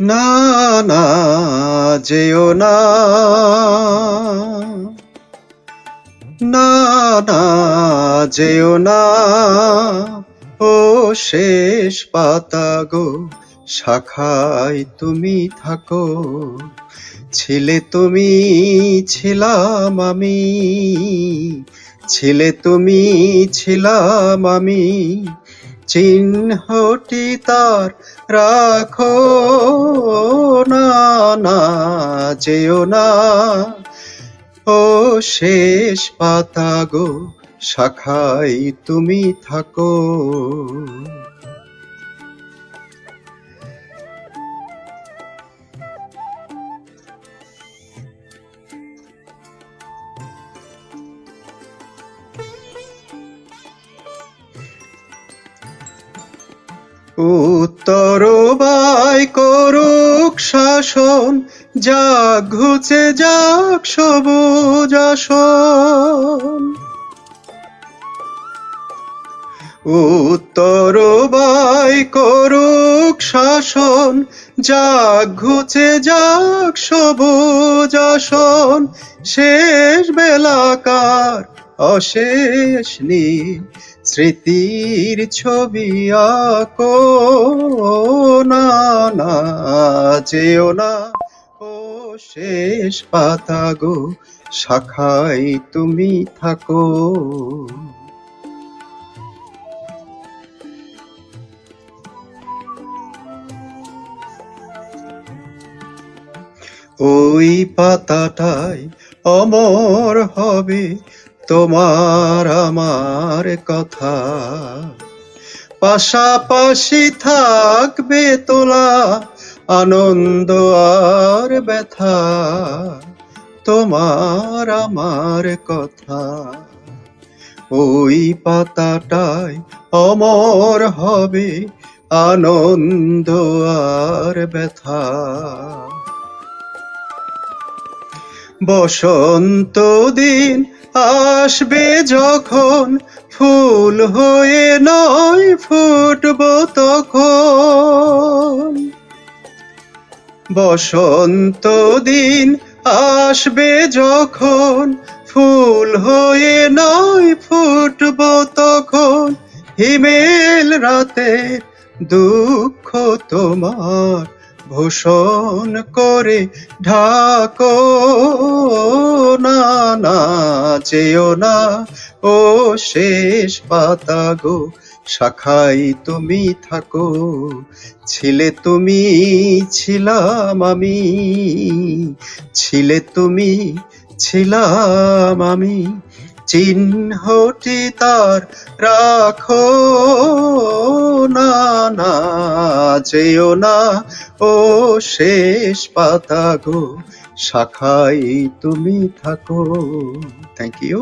না না, যেও না। না না, যেও না। ও শেষ পাতা গো, শাখায় তুমি থাকো। ছিলে তুমি, ছিলাম আমি। ছিলে তুমি, ছিলাম আমি। চিহ্নটি তার রাখো না না যেও না। ও শেষ পাতা গো শাখায় তুমি থাকো। উত্তর বাই করুক শাসন যাক ঘুচে যাক সবুজ আসন। উত্তর বাই করুক শাসন যাক ঘুচে যাক সবুজ আসন। শেষ বেলাকার অশেষ নীল স্মৃতির ছবি আঁকো। না না, যেও না। ও শেষ পাতা গো শাখায় তুমি থাকো। ওই পাতাটাই অমর হবে তোমার আমার কথা। পাশাপাশি থাকবে তোলা আনন্দ আর ব্যথা। তোমার আমার কথা। ওই পাতাটাই অমর হবে, আনন্দ আর ব্যথা। বসন্ত দিন আসবে যখন, ফুল হয়ে নয় ফুটব তখন। বসন্ত দিন আসবে যখন, ফুল হয়ে নয় ফুটব তখন। হিমেল রাতে দুঃখ তোমার ভূষণ করে ঢাকো। যেও না। ও শেষ পাতা গো শাখাই তুমি থাকো। ছিলে তুমি, ছিলাম আমি। ছিলে তুমি, ছিলাম আমি। চিহ্নটি তার রাখো না না, যেও না। ও শেষ পাতা গো শাখায় তুমি থাকো। Thank you